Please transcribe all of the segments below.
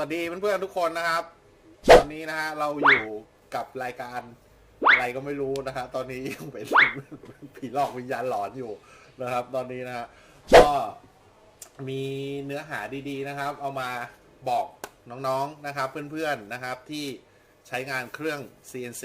วัสดีเพื่อนๆทุกคนนะครับ ตอนนี้นะฮะเราอยู่กับรายการอะไรก็ไม่รู้นะฮะตอนนี้ยังเป็น ผีหลอกวิญญาณหลอนอยู่นะครับ ตอนนี้นะฮะก็มีเนื้อหาดีๆนะครับ เอามาบอกน้องๆนะครับ เพื่อนๆนะครับที่ใช้งานเครื่อง CNC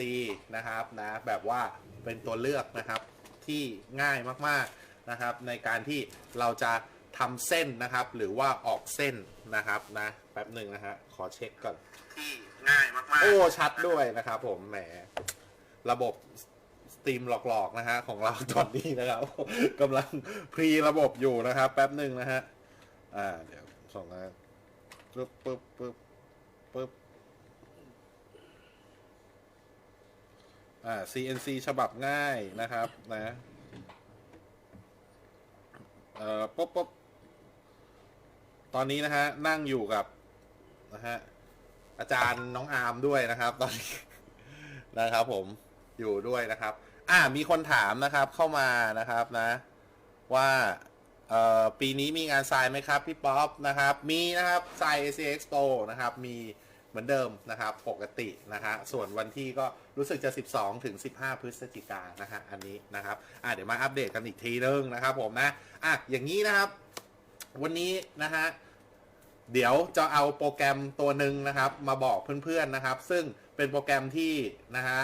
นะครับนะแบบว่าเป็นตัวเลือกนะครับที่ง่ายมากๆนะครับ ในการที่เราจะทำเส้นนะครับ หรือว่าออกเส้นนะครับนะ แป๊บหนึ่งนะฮะ ขอเช็คก่อน ที่ง่ายมากๆโอ้ ชัดด้วยนะครับผม แหม ระบบสตรีมหลอกๆนะฮะ ของเราตอนนี้นะครับ กำลังพรีระบบอยู่นะครับ แป๊บหนึ่งนะฮะ อ่า เดี๋ยวส่งนะปึ๊บปึ๊บปึ๊บปึ๊บอ่า CNC ฉบับง่ายนะครับนะ เอ่อปุ๊บปุ๊บตอนนี้นะฮะ นั่งอยู่กับ นะฮะ อาจารย์น้องอาร์มด้วยนะครับ ตอนนี้นะครับผมอยู่ด้วยนะครับ อ่ามีคนถามนะครับเข้ามานะครับนะ ว่าเอ่อปีนี้มีงานทรายไหมครับ พี่ป๊อปนะครับ มีนะครับทราย AC Expo นะครับ มีเหมือนเดิมนะครับ ปกตินะฮะส่วนวันที่ก็รู้สึกจะ 12 ถึง 15 พฤศจิกายนนะฮะอันนี้นะครับอ่าเดี๋ยวมาอัปเดตกันอีกทีนึงนะครับผมนะอะอย่างนี้นะครับ วันนี้นะฮะ เดี๋ยวจะเอาโปรแกรมตัวหนึ่งนะครับ มาบอกเพื่อนๆนะครับ ซึ่งเป็นโปรแกรมที่นะฮะ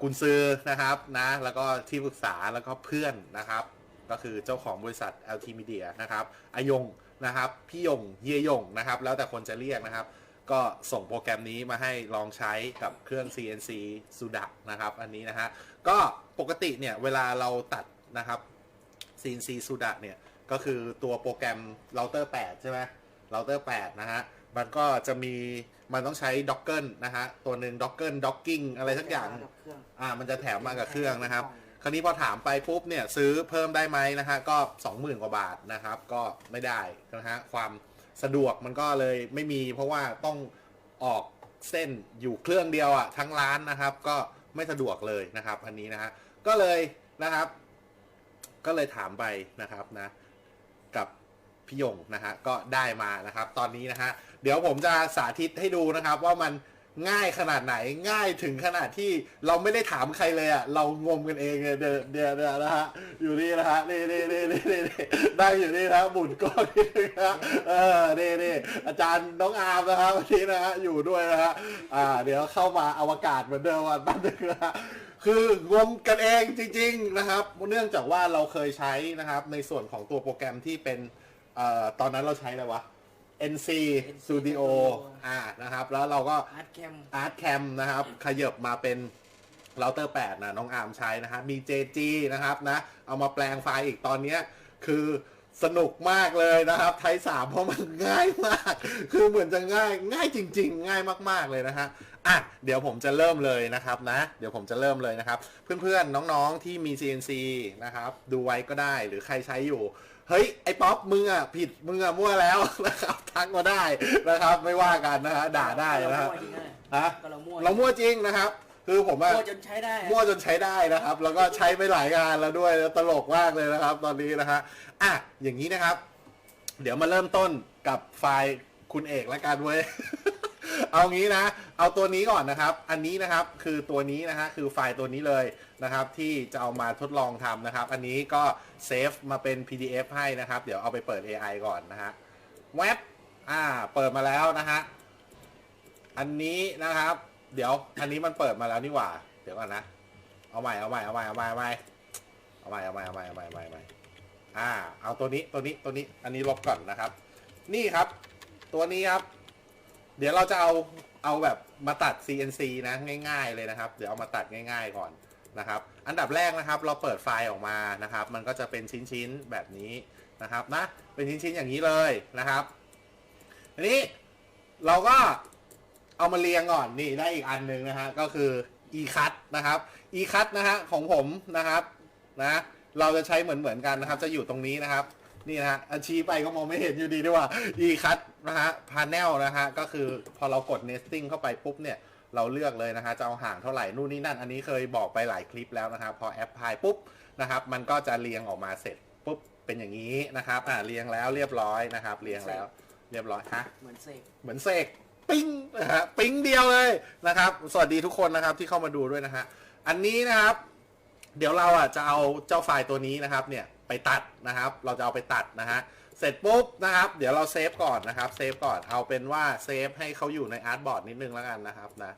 กุนซือนะครับนะ แล้วก็ที่ปรึกษาแล้วก็เพื่อนนะครับ ก็คือเจ้าของบริษัท LT Media นะครับอายงนะครับ พี่ยงเยยงนะครับ แล้วแต่คนจะเรียกนะครับ ก็ส่งโปรแกรมนี้มาให้ลองใช้กับเครื่อง CNC สุดะนะครับ อันนี้นะฮะก็ปกติเนี่ย เวลาเราตัดนะครับ CNC สุดะเนี่ย ก็คือตัวโปรแกรมเราเตอร์8ใช่ไหม เราเตอร์8นะฮะ มันก็จะมี มันต้องใช้ด็อกเกิลนะฮะ ตัวหนึ่งด็อกเกิลด็อกกิ้งอะไรสักอย่างกับเครื่องอ่า มันจะแถมมากับเครื่องนะครับ คราวนี้พอถามไปปุ๊บเนี่ยซื้อเพิ่มได้ไหมนะฮะ ก็ 20,000 กว่าบาทนะครับ ก็ไม่ได้นะฮะ ความสะดวกมันก็เลยไม่มี เพราะว่าต้องออกเส้นอยู่เครื่องเดียวอะทั้งร้านนะครับ ก็ไม่สะดวกเลยนะครับ อันนี้นะฮะ ก็เลยนะครับ ก็เลยถามไปนะครับนะ กับ พี่ยงนะฮะก็ได้มานะครับ ตอนนี้นะฮะเดี๋ยวผมจะสาธิตให้ดูนะครับ ว่ามันง่ายขนาดไหนง่ายถึงขนาดที่เราไม่ได้ถามใครเลยอะเรางมกันเองเลยเดี๋ยวเดี๋ยวเดี๋ยวนะฮะอยู่นี่นะฮะนี่นี่นี่นี่นี่นี่ได้อยู่นี่นะหมุนกล้องนี่นะฮะเออนี่นี่อาจารย์น้องอาร์มนะครับวันนี้นะฮะอยู่ด้วยนะฮะอ่า เดี๋ยวเข้ามาอวกาศเหมือนเดิมวันบ้านนึงนะฮะคืองมกันเองจริง ๆ นะครับ เนื่องจากว่าเราเคยใช้นะครับ ในส่วนของตัวโปรแกรมที่เป็น อ่อตอนนั้นเราใช้อะไรวะ NC Studio อ่านะครับ แล้วเราก็ อาร์ตแคม Art Cam นะครับ ขยับมาเป็นเราเตอร์8นะน้องอาร์มใช้นะฮะมี JG นะครับนะ เอามาแปลงไฟล์อีกตอนเนี้ยคือสนุกมากเลยนะครับ ไทยสามเพราะมันง่ายมาก คือเหมือนจะง่ายง่ายจริง ๆ ง่ายมากๆเลยนะฮะอะเดี๋ยวผมจะเริ่มเลยนะครับนะ เดี๋ยวผมจะเริ่มเลยนะครับ เพื่อนๆน้องๆที่มี CNC นะครับ ดูไว้ก็ได้หรือใครใช้อยู่ เฮ้ยไอ้ป๊อปมึงอะผิดมึงอะมั่วแล้วนะครับทักมาได้นะครับ ไม่ว่ากันนะฮะด่าได้นะฮะมั่วจริงนะฮะก็เรามั่วเรามั่วจริงนะครับ คือผมอะมั่วจนใช้ได้อะมั่วจนใช้ได้นะครับ แล้วก็ใช้ไปหลายงานแล้วด้วยแล้วตลกมากเลยนะครับ ตอนนี้นะฮะอะอย่างนี้นะครับ เดี๋ยวมาเริ่มต้นกับไฟล์คุณเอกแล้วกันเว้ย เอางี้นะ เอาตัวนี้ก่อนนะครับ อันนี้นะครับคือตัวนี้นะฮะคือไฟล์ตัวนี้เลยนะครับ ที่จะเอามาทดลองทำนะครับ อันนี้ก็เซฟมาเป็น PDF ให้นะครับ เดี๋ยวเอาไปเปิด AI ก่อนนะฮะเว็บอ่า เปิดมาแล้วนะฮะอันนี้นะครับ เดี๋ยวอันนี้มันเปิดมาแล้วนี่หว่า เดี๋ยวก่อนนะ เอาใหม่เอาใหม่เอาใหม่เอาใหม่เอาใหม่เอาใหม่เอาใหม่เอาใหม่เอาใหม่เอาใหม่เอาใหม่อ่า เอาตัวนี้ตัวนี้ตัวนี้อันนี้ลบก่อนนะครับ นี่ครับ ตัวนี้ครับ เดี๋ยวเราจะเอาเอาแบบมาตัด CNC นะง่าย ๆเลยนะครับ เดี๋ยวเอามาตัดง่าย ๆก่อนนะครับ อันดับแรกนะครับ เราเปิดไฟล์ออกมานะครับ มันก็จะเป็นชิ้นๆแบบนี้นะครับนะเป็นชิ้นๆอย่างนี้เลยนะครับทีนี้เราก็เอามาเรียงก่อนนี่ได้อีกอันหนึ่งนะฮะก็คือ e cut นะครับ e cut นะฮะของผมนะครับนะเราจะใช้เหมือนเหมือนกันนะครับ จะอยู่ตรงนี้นะครับ นี่นะฮะอันชี้ไปก็มองไม่เห็นอยู่ดีด้วยว่า e cut นะฮะ panel นะฮะ ก็คือพอเรากด nesting เข้าไปปุ๊บเนี่ย เราเลือกเลยนะฮะ จะเอาห่างเท่าไหร่ นู่นนี่นั่น อันนี้เคยบอกไปหลายคลิปแล้วนะครับ พอแอปพลายปุ๊บนะครับ มันก็จะเรียงออกมาเสร็จปุ๊บ เป็นอย่างนี้นะครับ อ่าเรียงแล้วเรียบร้อยนะครับ เรียงแล้วเรียบร้อยฮะ เหมือนเสกเหมือนเสกปิ้งนะฮะ ปิ้งเดียวเลยนะครับ สวัสดีทุกคนนะครับที่เข้ามาดูด้วยนะฮะ อันนี้นะครับ เดี๋ยวเราอะจะเอาเจ้าไฟล์ตัวนี้นะครับเนี่ย ไปตัดนะครับ เราจะเอาไปตัดนะฮะ เสร็จปุ๊บนะครับ เดี๋ยวเราเซฟก่อนนะครับ เซฟก่อน เอาเป็นว่าเซฟให้เขาอยู่ในอาร์ตบอร์ดนิดนึงแล้วกันนะครับนะ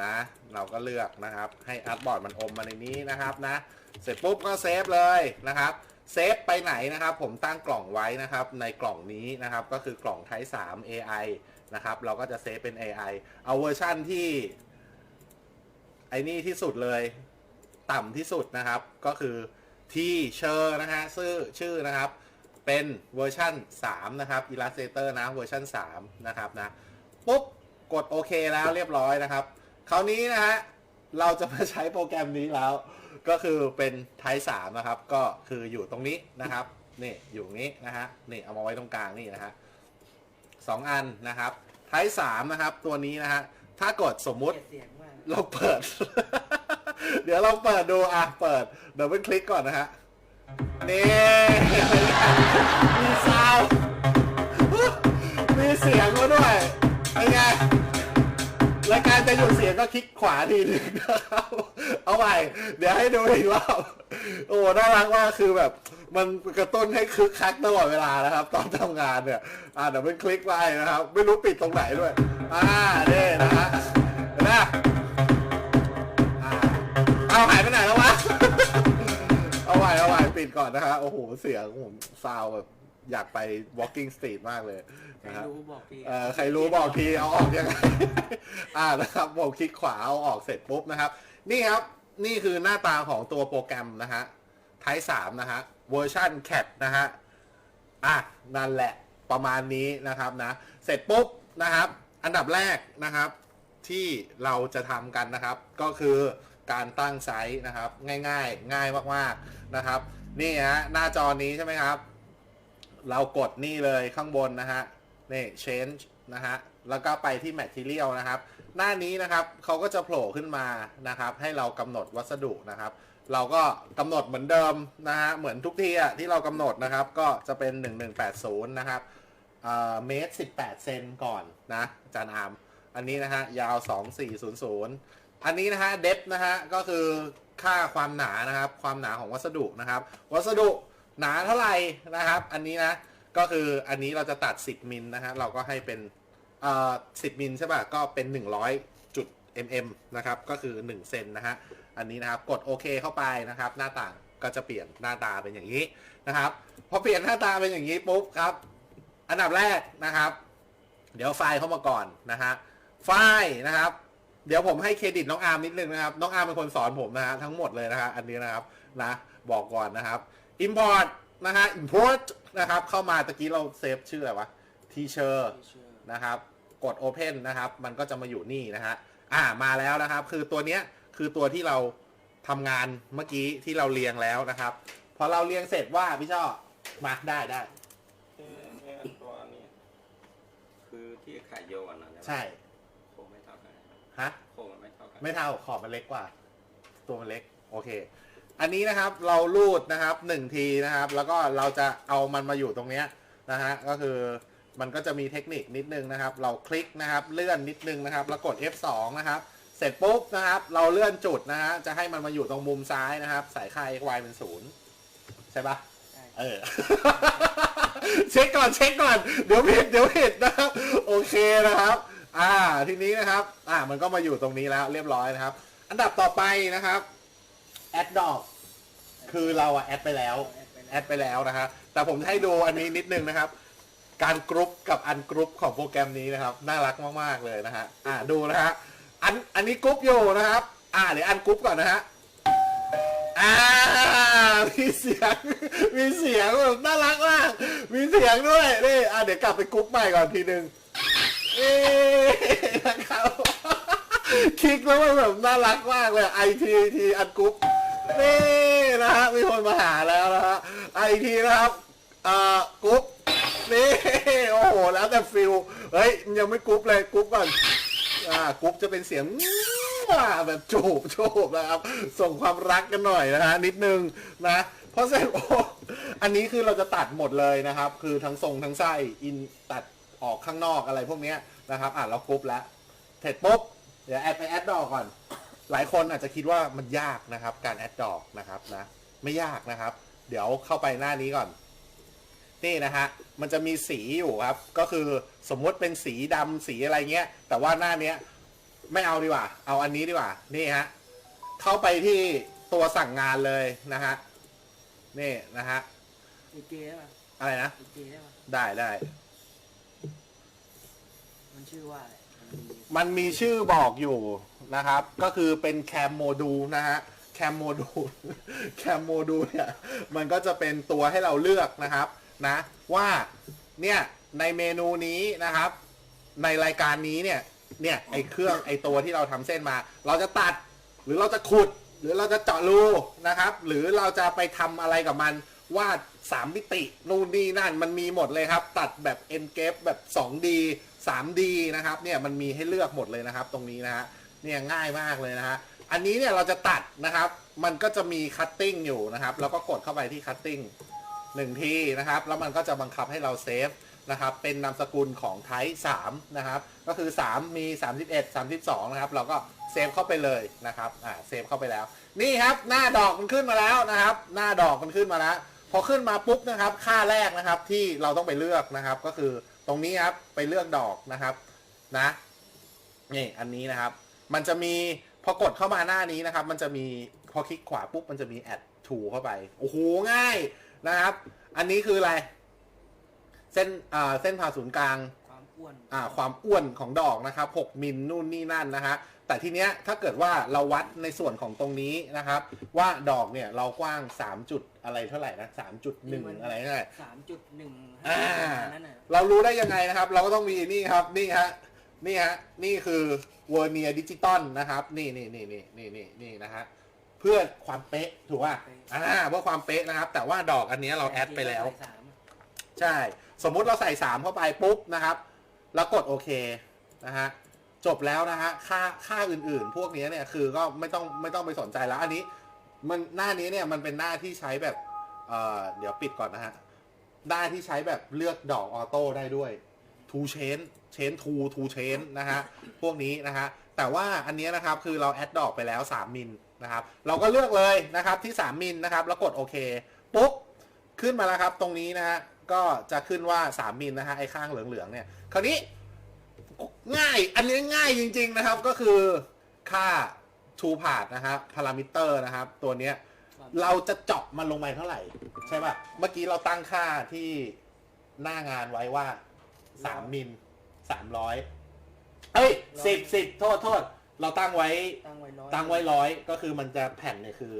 นะ เราก็เลือกนะครับ ให้อาร์ตบอร์ดมันอมมาในนี้นะครับนะ เสร็จปุ๊บก็เซฟเลยนะครับ เซฟไปไหนนะครับ ผมตั้งกล่องไว้นะครับ ในกล่องนี้นะครับ ก็คือกล่อง Type 3 AI นะครับ เราก็จะเซฟเป็น AI เอาเวอร์ชั่นที่ไอ้นี่ที่สุดเลย ต่ำที่สุดนะครับ ก็คือ ที่เชอร์นะฮะชื่อชื่อนะครับ เป็นเวอร์ชั่น3 นะครับ Illustrator นะเวอร์ชั่น3 นะครับนะ ปุ๊บ กดโอเคแล้วเรียบร้อยนะครับ คราวนี้นะฮะ เราจะมาใช้โปรแกรมนี้แล้ว ก็คือเป็นไทป์3นะครับ ก็คืออยู่ตรงนี้นะครับ นี่อยู่นี้นะฮะ นี่เอามาไว้ตรงกลางนี่นะฮะสองอันนะครับไทป์3นะครับ ตัวนี้นะฮะ ถ้ากดสมมุติเกลียดเสียงมากเราเปิด เดี๋ยวเราเปิดดูอะเปิดเดี๋ยวไปคลิกก่อนนะฮะ นี่ มีซาวด์มีเสียงมาด้วยเป็นไงรายการจะหยุดเสียงก็คลิกขวาทีหนึงนะครับเอาใหม่เดี๋ยวให้ดูอีกรอบโอ้ น่ารักมากคือแบบ มันกระตุ้นให้คึกคักตลอดเวลานะครับ ตอนทำงานเนี่ย อ่าเดี๋ยวเป็นคลิกไปนะครับ ไม่รู้ปิดตรงไหนด้วย อ่านี่นะฮะนไหมอ่าเอาหายไป ก่อนนะฮะ โอ้โห เสียงผมซาวแบบอยากไป walking street มากเลยใครนะฮะรู้บอกพี่เอ่อใครรู้บอกทีเอาออกยังไง อ่านะครับผมคลิกขวาเอาออกเสร็จปุ๊บนะครับ นี่ครับ นี่คือหน้าตาของตัวโปรแกรมนะฮะไทป์สามนะฮะ เวอร์ชัน cat นะฮะ อะ นั่นแหละประมาณนี้นะครับนะ เสร็จปุ๊บนะครับ อันดับแรกนะครับ ที่เราจะทำกันนะครับ ก็คือการตั้งไซส์นะครับ ง่ายๆ ง่ายมากๆนะครับ นี่ฮะหน้าจอนี้ใช่ไหมครับ เรากดนี่เลยข้างบนนะฮะนี่ change นะฮะแล้วก็ไปที่ material นะครับ หน้านี้นะครับเขาก็จะโผล่ขึ้นมานะครับ ให้เรากำหนดวัสดุนะครับ เราก็กำหนดเหมือนเดิมนะฮะเหมือนทุกทีอะที่เรากำหนดนะครับ ก็จะเป็น 1180 นะครับเมตร 18 เซนก่อนนะจารย์อาร์มอันนี้นะฮะยาว 2400 อันนี้นะฮะเดฟนะฮะก็คือ ค่าความหนานะครับ ความหนาของวัสดุนะครับ วัสดุหนาเท่าไหร่นะครับ อันนี้นะก็คืออันนี้เราจะตัด 10มิลนะฮะเราก็ให้เป็นเอ่อ10มิลใช่ป่ะก็เป็น 100จุด mm นะครับก็คือ1เซนนะฮะอันนี้นะครับกดโอเคเข้าไปนะครับ หน้าต่างก็จะเปลี่ยนหน้าตาเป็นอย่างนี้นะครับพอเปลี่ยนหน้าตาเป็นอย่างนี้ปุ๊บครับอันดับแรกนะครับ เดี๋ยวไฟล์เข้ามาก่อนนะฮะไฟล์นะครับ เดี๋ยวผมให้เครดิตน้องอาร์มนิดนึงนะครับน้องอาร์มเป็นคนสอนผมนะฮะทั้งหมดเลยนะฮะอันนี้นะครับนะบอกก่อนนะครับ import นะฮะ import นะครับ เข้ามาตะกี้เราเซฟชื่ออะไรวะ teacher พี่เชื่อนะครับ กด Open นะครับ มันก็จะมาอยู่นี่นะฮะอ่ามาแล้วนะครับ คือตัวเนี้ยคือตัวที่เราทำงานเมื่อกี้ที่เราเรียงแล้วนะครับพอเราเรียงเสร็จว่าพี่ช่อมาได้ได้เอ่อเนี่ยตัวนี้ คือที่ไข่โยนนะใช่โครงไม่เท่ากัน ฮะโครงมันไม่เท่ากันไม่เท่าขอบมันเล็กกว่า ตัวมันเล็ก โอเค อันนี้นะครับเราลูดนะครับหนึ่งทีนะครับ แล้วก็เราจะเอามันมาอยู่ตรงเนี้ยนะฮะก็คือมันก็จะมีเทคนิคนิดนึงนะครับ เราคลิกนะครับเลื่อนนิดนึงนะครับ แล้วกด F2 นะครับ เสร็จปุ๊บนะครับ เราเลื่อนจุดนะฮะจะให้มันมาอยู่ตรงมุมซ้ายนะครับ สายค่า xy เป็นศูนย์ใช่ปะใช่เออ เช็คก่อนเช็คก่อน เดี๋ยวผิดเดี๋ยวผิดนะครับ โอเคนะครับ อ่า ทีนี้นะครับ อ่า มันก็มาอยู่ตรงนี้แล้วเรียบร้อยนะครับ อันดับต่อไปนะครับ แอดดอก คือเราอะแอดไปแล้ว แอดไปแล้วนะฮะ แต่ผมจะให้ดูอันนี้นิดนึงนะครับ การกรุ๊ปกับอันกรุ๊ปของโปรแกรมนี้นะครับ น่ารักมาก ๆ เลยนะฮะ อ่า ดูนะฮะ อัน อันนี้กรุ๊ปอยู่นะครับ อ่า เดี๋ยวอันกรุ๊ปก่อนนะฮะอ่ามีเสียง มีเสียงแบบน่ารักมาก มีเสียงด้วยนี่อ่าเดี๋ยวกลับไปกรุ๊ปใหม่ก่อนทีนึง เอ๊นะครับคลิกแล้วมันแบบน่ารักมากเลยไอทีทีอันกรุ๊ปนี่นะฮะมีคนมาหาแล้วนะฮะไอทีนะครับอ่อกรุ๊ปนี่โอ้โหแล้วแต่ฟิลเฮ้ยยังไม่กรุ๊ปเลยกรุ๊ปก่อนอ่ากรุ๊ปจะเป็นเสียงแบบจูบจูบนะครับ ส่งความรักกันหน่อยนะฮะนิดนึงนะเพราะเสร็จโอ้อันนี้คือเราจะตัดหมดเลยนะครับ คือทั้งทรงทั้งไส้อินตัด ออกข้างนอกอะไรพวกเนี้ยนะครับอะเรากรุ๊ปแล้วเสร็จปุ๊บเดี๋ยวแอดไปแอดดอกก่อน หลายคนอาจจะคิดว่ามันยากนะครับ การแอดดอกนะครับนะไม่ยากนะครับ เดี๋ยวเข้าไปหน้านี้ก่อน นี่นะฮะมันจะมีสีอยู่ครับ ก็คือสมมุติเป็นสีดำสีอะไรเงี้ย แต่ว่าหน้าเนี้ยไม่เอาดีกว่า เอาอันนี้ดีกว่า นี่ฮะเข้าไปที่ตัวสั่งงานเลยนะฮะนี่นะฮะไอเจได้ป่ะอะไรนะไอเจได้ป่ะได้ได้ มันชื่อว่าอะไรมันมีมันมีชื่อบอกอยู่นะครับ ก็คือเป็นแคมโมดูลนะฮะแคมโมดูล แคมโมดูลเนี่ยมันก็จะเป็นตัวให้เราเลือกนะครับนะว่าเนี่ยในเมนูนี้นะครับ ในรายการนี้เนี่ยเนี่ยไอเครื่องไอตัวที่เราทำเส้นมา เราจะตัดหรือเราจะขุด หรือเราจะเจาะรูนะครับ หรือเราจะไปทำอะไรกับมันวาดสามมิตินู่นนี่นั่นมันมีหมดเลยครับ ตัดแบบเอ็นเกฟแบบ 2D 3D นะครับเนี่ยมันมีให้เลือกหมดเลยนะครับ ตรงนี้นะฮะเนี่ยง่ายมากเลยนะฮะอันนี้เนี่ยเราจะตัดนะครับ มันก็จะมีคัตติ้งอยู่นะครับแล้วก็กดเข้าไปที่คัตติ้งหนึ่งทีนะครับ แล้วมันก็จะบังคับให้เราเซฟนะครับเป็นนามสกุลของไทป์3นะครับ ก็คือ 3 มี 31 32 นะครับ เราก็เซฟเข้าไปเลยนะครับอ่าเซฟเข้าไปแล้ว นี่ครับหน้าดอกมันขึ้นมาแล้วนะครับ หน้าดอกมันขึ้นมาแล้ว พอขึ้นมาปุ๊บนะครับ ค่าแรกนะครับที่เราต้องไปเลือกนะครับก็คือ ตรงนี้ครับไปเลือกดอกนะครับนะนี่อันนี้นะครับ มันจะมีพอกดเข้ามาหน้านี้นะครับ มันจะมีพอคลิกขวาปุ๊บมันจะมี add to เข้าไปโอ้โหง่ายนะครับ อันนี้คืออะไร เส้นอ่าเส้นผ่าศูนย์กลางความอ้วนอ่าความอ้วนของดอกนะครับ 6มิลนู่นนี่นั่นนะฮะ แต่ทีเนี้ยถ้าเกิดว่าเราวัดในส่วนของตรงนี้นะครับ ว่าดอกเนี่ยเรากว้าง 3 จุดอะไรเท่าไหร่นะ3.1 อะไรเท่าไหร่สามจุดหนึ่งอ่านั่นน่ะเรารู้ได้ยังไงนะครับ เราก็ต้องมีนี่ครับนี่ฮะนี่ฮะนี่คือเวอร์เนียดิจิตอลนะครับนี่นี่นี่นี่นี่นี่นี่นะฮะเพื่อความเป๊ะถูกป่ะอ่าเพื่อความเป๊ะนะครับ แต่ว่าดอกอันเนี้ยเราแอดไปแล้ว สามใช่ สมมุติเราใส่ 3 เข้าไปปุ๊บนะครับ แล้วกดโอเคนะฮะ จบแล้วนะฮะค่าค่าอื่นๆ พวกนี้เนี่ยคือก็ไม่ต้องไม่ต้องไปสนใจแล้ว อันนี้มันหน้านี้เนี่ยมันเป็นหน้าที่ใช้แบบเอ่อเดี๋ยวปิดก่อนนะฮะหน้าที่ใช้แบบเลือกดอกออโต้ได้ด้วยทูเชนเชนทูทูเชนนะฮะพวกนี้นะฮะแต่ว่าอันนี้นะครับคือเราแอดดอกไปแล้ว 3 มิลนะครับเราก็เลือกเลยนะครับที่ 3 มิลนะครับแล้วกดโอเคปุ๊บขึ้นมาแล้วครับตรงนี้นะฮะก็จะขึ้นว่า 3 มิลนะฮะไอ้ข้างเหลืองๆเนี่ยคราวนี้ ง่าย อันนี้ง่ายจริง ๆนะครับ ก็คือค่าทูพาดนะครับพารามิเตอร์นะครับ ตัวเนี้ยความเราจะเจาะมันลงไปเท่าไหร่ ใช่ป่ะ เมื่อกี้เราตั้งค่าที่หน้างานไว้ว่า3มิล300เอ้ยสิบสิบโทษโทษ เราตั้งไว้ ตั้งไว้ร้อยตั้งไว้ร้อยก็คือมันจะแผ่นเนี่ยคือ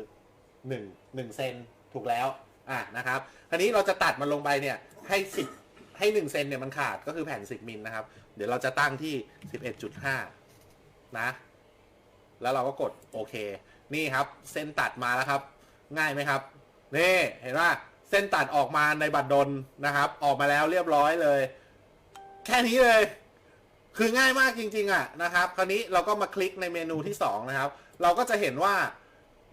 หนึ่งหนึ่งเซนถูกแล้วอะนะครับ คราวนี้เราจะตัดมันลงไปเนี่ยให้สิบให้หนึ่งเซนเนี่ยมันขาดก็คือแผ่นสิบมิลนะครับ เดี๋ยวเราจะตั้งที่สิบเอ็ดจุดห้านะ แล้วเราก็กดโอเค นี่ครับ เส้นตัดมาแล้วครับ ง่ายไหมครับ นี่เห็นว่าเส้นตัดออกมาในบัตรดลนะครับ ออกมาแล้วเรียบร้อยเลย แค่นี้เลย คือง่ายมากจริง ๆอะนะครับ คราวนี้เราก็มาคลิกในเมนูที่ 2 นะครับ เราก็จะเห็นว่า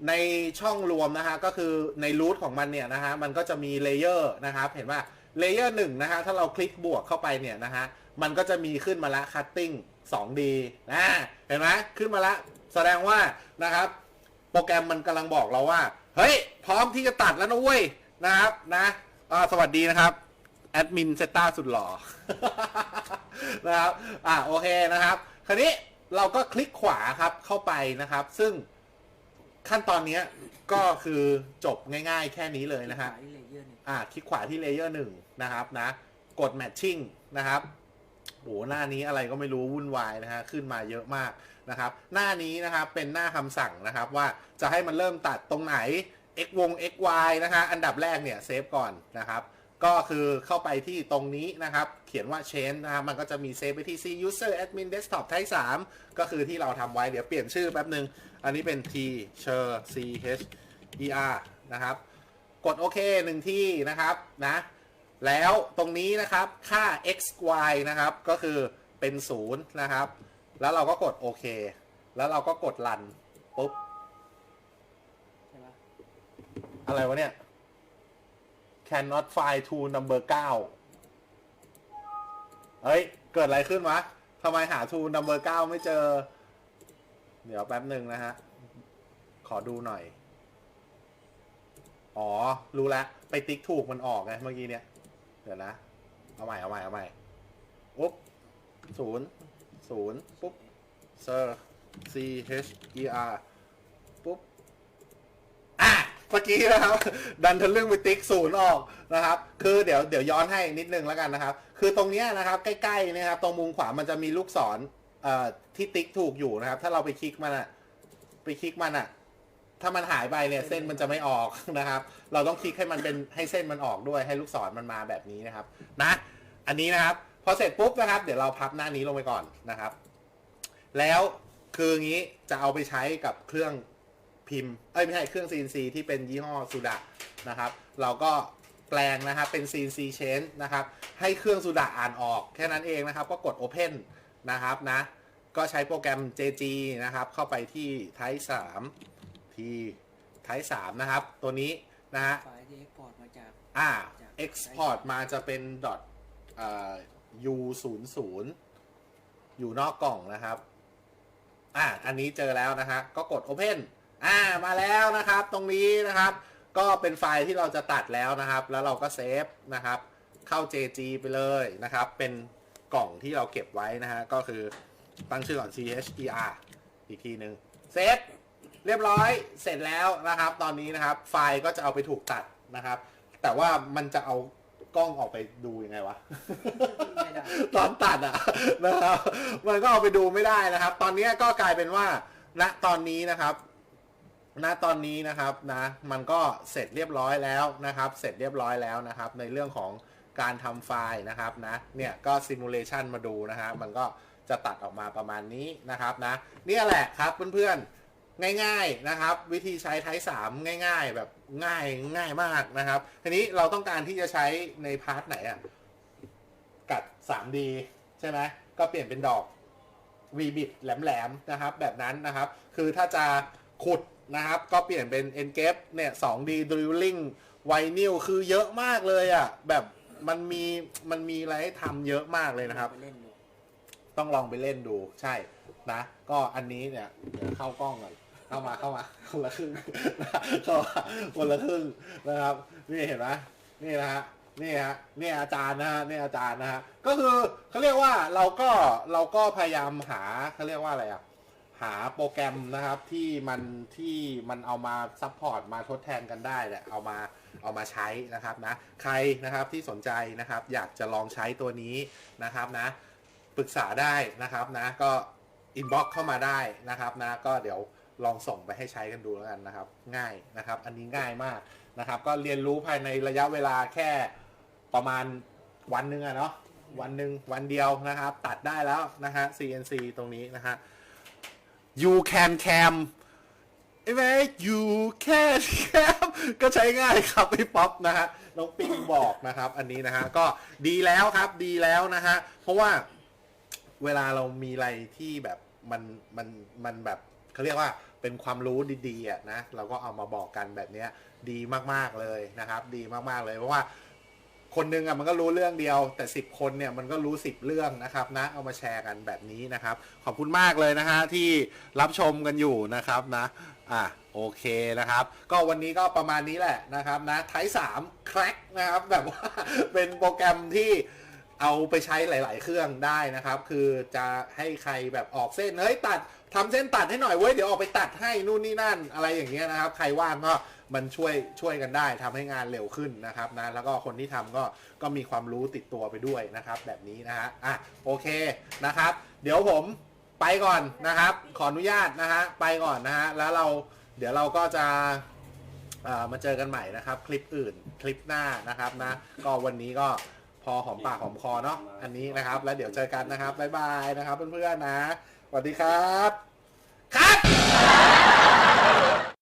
ในช่องรวมนะฮะก็คือในรูทของมันเนี่ยนะฮะมันก็จะมีเลเยอร์นะครับ เห็นว่าเลเยอร์หนึ่งนะฮะถ้าเราคลิกบวกเข้าไปเนี่ยนะฮะ มันก็จะมีขึ้นมาละคัตติ้ง 2D นะเห็นไหมขึ้นมาละแสดงว่านะครับ โปรแกรมมันกำลังบอกเราว่า เฮ้ย พร้อมที่จะตัดแล้วนะเว้ยนะครับนะอ่าสวัสดีนะครับ แอดมินเซต้าสุดหล่อนะครับอ่าโอเคนะครับ คราวนี้เราก็คลิกขวาครับเข้าไปนะครับ ซึ่งขั้นตอนเนี้ยก็คือจบง่ายๆ แค่นี้เลยนะฮะขายเลเยอร์หนึ่งอ่าคลิกขวาที่เลเยอร์หนึ่งนะครับนะ กด Matching นะครับ โอ้หน้านี้อะไรก็ไม่รู้วุ่นวายนะฮะขึ้นมาเยอะมากนะครับหน้านี้นะครับเป็นหน้าคำสั่งนะครับว่าจะให้มันเริ่มตัดตรงไหน x วง x y นะฮะอันดับแรกเนี่ยเซฟก่อนนะครับก็คือเข้าไปที่ตรงนี้นะครับ เขียนว่า change นะครับมันก็จะมีเซฟไปที่ c user admin desktop type 3ก็คือที่เราทำไว้เดี๋ยวเปลี่ยนชื่อแป๊บหนึ่งอันนี้เป็น t c h e r c h e r นะครับ กดโอเคหนึ่งที่นะครับนะ แล้วตรงนี้นะครับค่า x y นะครับ ก็คือเป็นศูนย์นะครับ แล้วเราก็กดโอเค แล้วเราก็กดรันปุ๊บอะไรวะเนี่ย cannot find to number 9เฮ้ย เกิดอะไรขึ้นวะทำไมหาทูนัมเบอร์เก้าไม่เจอ เดี๋ยวแป๊บหนึ่งนะฮะ ขอดูหน่อย อ๋อ รู้แล้ว ไปติ๊กถูกมันออกไงเมื่อกี้เนี่ย ดี๋ยวนะ เอาใหม่ เอาใหม่ เอาใหม่อุ๊บศูนย์ศูนย์ปุ๊บเซอร์ C H E R ปุ๊บ อะเมื่อกี้นะครับ ดันทะลึ่งไปติ๊กศูนย์ออกนะครับ คือเดี๋ยวเดี๋ยวย้อนให้นิดนึงแล้วกันนะครับ คือตรงเนี้ยนะครับ ใกล้ๆนะครับ ตรงมุมขวามันจะมีลูกศรเอ่อที่ติ๊กถูกอยู่นะครับ ถ้าเราไปคลิกมันอะไปคลิกมันอะ ถ้ามันหายไปเนี่ยเส้นมันจะไม่ออกนะครับ เราต้องคลิกให้มันเป็นให้เส้นมันออกด้วยให้ลูกศรมันมาแบบนี้นะครับ นะ อันนี้นะครับ พอเสร็จปุ๊บนะครับ เดี๋ยวเราพับหน้านี้ลงไปก่อนนะครับ แล้วคืออย่างนี้จะเอาไปใช้กับเครื่องพิมพ์เอ้ยไม่ใช่เครื่อง CNC ที่เป็นยี่ห้อสุดะนะครับ เราก็แปลงนะครับเป็น CNC change นะครับ ให้เครื่องสุดะอ่านออกแค่นั้นเองนะครับ ก็กด Open นะครับนะ ก็ใช้โปรแกรม JG นะครับ เข้าไปที่ Type 3 ที่ Type 3นะครับ ตัวนี้นะฮะไฟล์ที่เอ็กพอร์ตมาจาก อ่าจาก export มาจะเป็น dot เอ่อ u 0 0อยู่นอกกล่องนะครับ อ่า อันนี้เจอแล้วนะฮะ ก็กด open อ่า มาแล้วนะครับ ตรงนี้นะครับ ก็เป็นไฟล์ที่เราจะตัดแล้วนะครับ แล้วเราก็เซฟนะครับ เข้า JG ไปเลยนะครับ เป็นกล่องที่เราเก็บไว้นะฮะ ก็คือตั้งชื่อก่อน CHER อีกทีหนึ่งเซฟ เรียบร้อยเสร็จแล้วนะครับ ตอนนี้นะครับ ไฟล์ก็จะเอาไปถูกตัดนะครับ แต่ว่ามันจะเอากล้องออกไปดูยังไงวะ ไม่ได้ ตอนตัดอะนะครับ มันก็เอาไปดูไม่ได้นะครับ ตอนนี้ก็กลายเป็นว่า ณตอนนี้นะครับ ณตอนนี้นะครับนะ มันก็เสร็จเรียบร้อยแล้วนะครับ เสร็จเรียบร้อยแล้วนะครับ ในเรื่องของการทำไฟล์นะครับนะ เนี่ยก็ซิมูเลชันมาดูนะฮะมันก็จะตัดออกมาประมาณนี้นะครับนะ เนี่ยแหละครับเพื่อนๆ ง่ายๆนะครับ วิธีใช้ไทป์สามง่าย ๆ แบบง่ายง่ายมากนะครับ ทีนี้เราต้องการที่จะใช้ในพาร์ทไหนอะกัด 3D ใช่ไหมก็เปลี่ยนเป็นดอก V bit แหลมๆนะครับ แบบนั้นนะครับ คือถ้าจะขุดนะครับ ก็เปลี่ยนเป็น e n g a p เนี่ย 2D drilling vinyl คือเยอะมากเลยอะ่ะ แบบมันมีมันมีอะไรให้ทำเยอะมากเลยนะครับ ต้องลองไปเล่นดูใช่นะ ก็อันนี้เนี่ยเดี๋ยวเข้ากล้องก่อน เข้ามาเข้ามาคนละครึ่งเข้ามาคนละครึ่งนะครับ นี่เห็นไหมนี่นะฮะนี่ฮะนี่อาจารย์นะฮะนี่อาจารย์นะฮะก็คือเขาเรียกว่าเราก็เราก็พยายามหาเขาเรียกว่าอะไรอะหาโปรแกรมนะครับที่มันที่มันเอามาซัพพอร์ตมาทดแทนกันได้แหละเอามาเอามาใช้นะครับนะใครนะครับที่สนใจนะครับ อยากจะลองใช้ตัวนี้นะครับนะปรึกษาได้นะครับนะก็อินบ็อกเข้ามาได้นะครับนะก็เดี๋ยว ลองส่งไปให้ใช้กันดูแล้วกันนะครับ ง่ายนะครับ อันนี้ง่ายมากนะครับ ก็เรียนรู้ภายในระยะเวลาแค่ประมาณวันหนึ่งอะเนาะวันหนึ่งวันเดียวนะครับ ตัดได้แล้วนะฮะ CNC ตรงนี้นะฮะ you can cam ไอ้แม่ you can cam ก็ใช้ง่ายครับพี่ป๊อปนะฮะน้องปิงบอกนะครับ อันนี้นะฮะ ก็ดีแล้วครับดีแล้วนะฮะ เพราะว่าเวลาเรามีอะไรที่แบบมันมันมันแบบเขาเรียกว่า เป็นความรู้ดีๆอะนะเราก็เอามาบอกกันแบบเนี้ยดีมากๆเลยนะครับ ดีมากๆเลยเพราะว่า คนหนึงอะมันก็รู้เรื่องเดียว แต่สิบคนเนี่ยมันก็รู้สิบเรื่องนะครับนะเอามาแชร์กันแบบนี้นะครับ ขอบคุณมากเลยนะฮะที่รับชมกันอยู่นะครับนะอะโอเคนะครับ ก็วันนี้ก็ประมาณนี้แหละนะครับนะไทสามแครกนะครับแบบว่าเป็นโปรแกรมที่ เอาไปใช้หลาย ๆ เครื่องได้นะครับ คือจะให้ใครแบบออกเส้นเฮ้ยตัดทำเส้นตัดให้หน่อยเว้ยเดี๋ยวออกไปตัดให้นู่นนี่นั่นอะไรอย่างเงี้ยนะครับ ใครว่างก็มันช่วยช่วยกันได้ทำให้งานเร็วขึ้นนะครับนะแล้วก็คนที่ทำก็ก็มีความรู้ติดตัวไปด้วยนะครับ แบบนี้นะฮะอะโอเคนะครับ เดี๋ยวผมไปก่อนนะครับ ขออนุญาตนะฮะไปก่อนนะฮะแล้วเราเดี๋ยวเราก็จะมาเจอกันใหม่นะครับ คลิปอื่นคลิปหน้านะครับนะก็วันนี้ก็ อหอมปากหอมคอเนาะอันนี้นะครับ แล้วเดี๋ยวเจอกันนะครับบ๊ายบายนะครับเพื่อนๆนะสวัสดีครับ ครับ